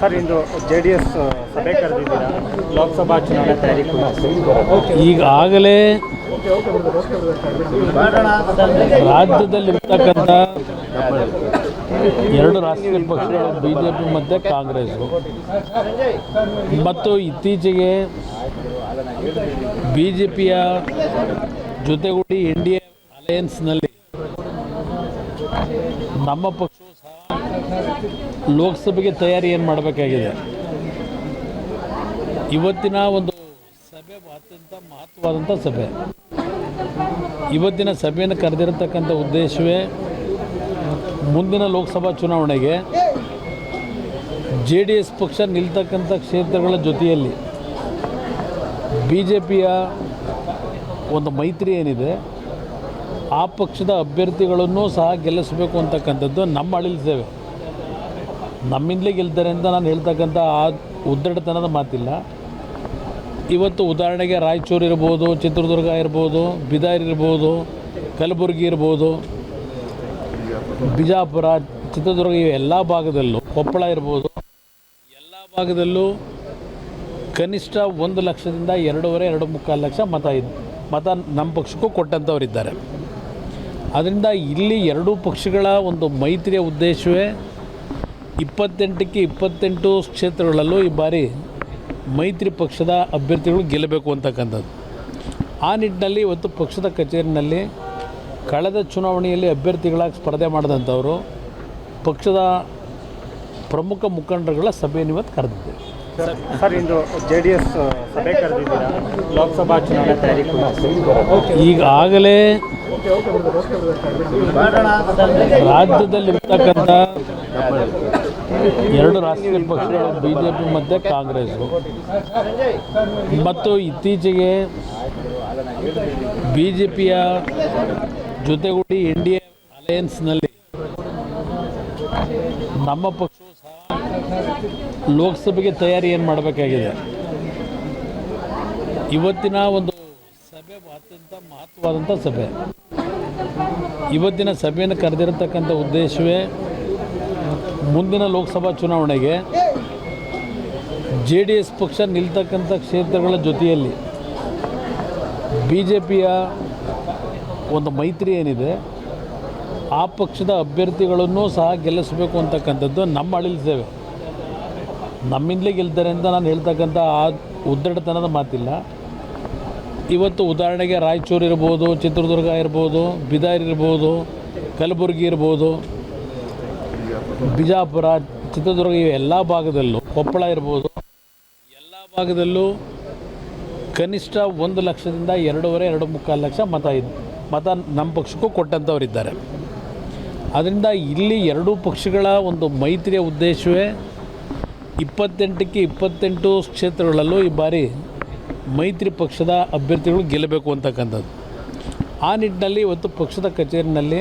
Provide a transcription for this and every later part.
Sir, ಇಂದು J ಸಭೆ ಕರೆದಿದ್ದೀರಾ? ಲೋಕಸಭಾ ಚುನಾವಣೆ ಈಗಾಗಲೇ ಈಗಾಗಲೇ ರಾಜ್ಯದಲ್ಲಿರ್ತಕ್ಕಂಥ ಎರಡು ರಾಷ್ಟ್ರೀಯ ಪಕ್ಷಗಳು ಬಿ ಜೆ ಪಿ ಮತ್ತು ಕಾಂಗ್ರೆಸ್. ಮತ್ತು ಇತ್ತೀಚೆಗೆ ಬಿ ಜೆ ಪಿಯ ಜೊತೆಗೂಡಿ ಎ ಅಲಯನ್ಸ್ನಲ್ಲಿ ನಮ್ಮ ಪಕ್ಷವು ಸಹ ಲೋಕಸಭೆಗೆ ತಯಾರಿ ಏನು ಮಾಡಬೇಕಾಗಿದೆ? ಇವತ್ತಿನ ಒಂದು ಸಭೆ ಅತ್ಯಂತ ಮಹತ್ವವಾದಂಥ ಸಭೆ. ಇವತ್ತಿನ ಸಭೆಯನ್ನು ಕರೆದಿರತಕ್ಕಂಥ ಉದ್ದೇಶವೇ ಮುಂದಿನ ಲೋಕಸಭಾ ಚುನಾವಣೆಗೆ ಜೆ ಡಿ ಎಸ್ ಪಕ್ಷ ನಿಲ್ತಕ್ಕಂಥ ಕ್ಷೇತ್ರಗಳ ಜೊತೆಯಲ್ಲಿ ಬಿ ಜೆ ಪಿಯ ಒಂದು ಮೈತ್ರಿ ಏನಿದೆ ಆ ಪಕ್ಷದ ಅಭ್ಯರ್ಥಿಗಳನ್ನು ಸಹ ಗೆಲ್ಲಿಸಬೇಕು ಅಂತಕ್ಕಂಥದ್ದು ನಮ್ಮ ಅಳಿಲ್ತೇವೆ ನಮ್ಮಿಂದಲೇ ಗೆಲ್ತಾರೆ ಅಂತ ನಾನು ಹೇಳ್ತಕ್ಕಂಥ ಆ ಉದ್ದಡತನದ ಮಾತಿಲ್ಲ. ಇವತ್ತು ಉದಾಹರಣೆಗೆ ರಾಯಚೂರು ಇರ್ಬೋದು, ಚಿತ್ರದುರ್ಗ ಇರ್ಬೋದು, ಬಿದಾರ್ ಇರ್ಬೋದು, ಕಲಬುರಗಿ ಇರ್ಬೋದು, ಬಿಜಾಪುರ, ಚಿತ್ರದುರ್ಗ ಇವು ಎಲ್ಲ ಭಾಗದಲ್ಲೂ, ಕೊಪ್ಪಳ ಇರ್ಬೋದು, ಎಲ್ಲ ಭಾಗದಲ್ಲೂ ಕನಿಷ್ಠ ಒಂದು ಲಕ್ಷದಿಂದ ಎರಡೂವರೆ, ಎರಡು ಮುಕ್ಕಾಲು ಲಕ್ಷ ಮತ ಇದೆ. ಮತ ನಮ್ಮ ಪಕ್ಷಕ್ಕೂ ಕೊಟ್ಟಂಥವರಿದ್ದಾರೆ. ಅದರಿಂದ ಇಲ್ಲಿ ಎರಡೂ ಪಕ್ಷಗಳ ಒಂದು ಮೈತ್ರಿಯ ಉದ್ದೇಶವೇ ಇಪ್ಪತ್ತೆಂಟಕ್ಕೆ ಇಪ್ಪತ್ತೆಂಟು ಕ್ಷೇತ್ರಗಳಲ್ಲೂ ಈ ಬಾರಿ ಮೈತ್ರಿ ಪಕ್ಷದ ಅಭ್ಯರ್ಥಿಗಳು ಗೆಲ್ಲಬೇಕು ಅಂತಕ್ಕಂಥದ್ದು. ಆ ನಿಟ್ಟಿನಲ್ಲಿ ಇವತ್ತು ಪಕ್ಷದ ಕಚೇರಿನಲ್ಲಿ ಕಳೆದ ಚುನಾವಣೆಯಲ್ಲಿ ಅಭ್ಯರ್ಥಿಗಳಾಗಿ ಸ್ಪರ್ಧೆ ಮಾಡಿದಂಥವರು ಪಕ್ಷದ ಪ್ರಮುಖ ಮುಖಂಡರುಗಳ ಸಭೆಯನ್ನು ಇವತ್ತು ಕರೆದಿದ್ದೇವೆ ಸರ್ ಇಂದು ಜೆ ಡಿ ಎಸ್ ಸಭೆ ಕರೆದಿದ್ದೀರಾ? ಲೋಕಸಭಾ ಚುನಾವಣೆ ತಯಾರಿ ಕುರಿತು ಈಗಾಗಲೇ ರಾಜ್ಯದಲ್ಲಿರ್ತಕ್ಕಂಥ ಎರಡು ರಾಷ್ಟ್ರೀಯ ಪಕ್ಷಗಳು ಬಿ ಜೆ ಪಿ ಮತ್ತು ಕಾಂಗ್ರೆಸ್ಸು ಮತ್ತು ಇತ್ತೀಚೆಗೆ ಬಿ ಜೆ ಪಿಯ ಜೊತೆಗೂಡಿ ಎ ಅಲಯನ್ಸ್ನಲ್ಲಿ ನಮ್ಮ ಪಕ್ಷವು ಸಹ ಲೋಕಸಭೆಗೆ ತಯಾರಿ ಏನು ಮಾಡಬೇಕಾಗಿದೆ? ಇವತ್ತಿನ ಒಂದು ಸಭೆ ಅತ್ಯಂತ ಮಹತ್ವವಾದಂಥ ಸಭೆ. ಇವತ್ತಿನ ಸಭೆಯನ್ನು ಕರೆದಿರತಕ್ಕಂಥ ಉದ್ದೇಶವೇ ಮುಂದಿನ ಲೋಕಸಭಾ ಚುನಾವಣೆಗೆ ಜೆ ಡಿ ಎಸ್ ಪಕ್ಷ ನಿಲ್ತಕ್ಕಂಥ ಕ್ಷೇತ್ರಗಳ ಜೊತೆಯಲ್ಲಿ ಬಿ ಜೆ ಪಿಯ ಒಂದು ಮೈತ್ರಿ ಏನಿದೆ, ಆ ಪಕ್ಷದ ಅಭ್ಯರ್ಥಿಗಳನ್ನು ಸಹ ಗೆಲ್ಲಿಸಬೇಕು ಅಂತಕ್ಕಂಥದ್ದು ನಮ್ಮ ಅಳಿಲ್ತೇವೆ ನಮ್ಮಿಂದಲೇ ಗೆಲ್ತಾರೆ ಅಂತ ನಾನು ಹೇಳ್ತಕ್ಕಂಥ ಆ ಉದ್ದಡತನದ ಮಾತಿಲ್ಲ. ಇವತ್ತು ಉದಾಹರಣೆಗೆ ರಾಯಚೂರು ಇರ್ಬೋದು, ಚಿತ್ರದುರ್ಗ ಇರ್ಬೋದು, ಬಿದಾರ್ ಇರ್ಬೋದು, ಕಲಬುರಗಿ ಇರ್ಬೋದು, ಬಿಜಾಪುರ, ಚಿತ್ರದುರ್ಗ ಇವು ಎಲ್ಲ ಭಾಗದಲ್ಲೂ. ಕೊಪ್ಪಳ ಇರ್ಬೋದು. ಎಲ್ಲ ಭಾಗದಲ್ಲೂ ಕನಿಷ್ಠ ಒಂದು ಲಕ್ಷದಿಂದ ಎರಡೂವರೆ, ಎರಡು ಮುಕ್ಕಾಲು ಲಕ್ಷ ಮತ ಇದೆ. ಮತ ನಮ್ಮ ಪಕ್ಷಕ್ಕೂ ಕೊಟ್ಟಂಥವರಿದ್ದಾರೆ ಅದರಿಂದ ಇಲ್ಲಿ ಎರಡೂ ಪಕ್ಷಗಳ ಒಂದು ಮೈತ್ರಿಯ ಉದ್ದೇಶವೇ ಇಪ್ಪತ್ತೆಂಟಕ್ಕೆ ಇಪ್ಪತ್ತೆಂಟು ಕ್ಷೇತ್ರಗಳಲ್ಲೂ ಈ ಬಾರಿ ಮೈತ್ರಿ ಪಕ್ಷದ ಅಭ್ಯರ್ಥಿಗಳು ಗೆಲ್ಲಬೇಕು ಅಂತಕ್ಕಂಥದ್ದು. ಆ ನಿಟ್ಟಿನಲ್ಲಿ ಇವತ್ತು ಪಕ್ಷದ ಕಚೇರಿನಲ್ಲಿ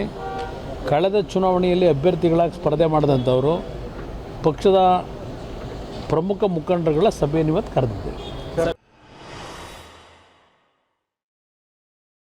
ಕಳೆದ ಚುನಾವಣೆಯಲ್ಲಿ ಅಭ್ಯರ್ಥಿಗಳಾಗಿ ಸ್ಪರ್ಧೆ ಮಾಡಿದಂಥವರು ಪಕ್ಷದ ಪ್ರಮುಖ ಮುಖಂಡರುಗಳ ಸಭೆಯನ್ನು ಇವತ್ತು ಕರೆದಿದ್ದೇವೆ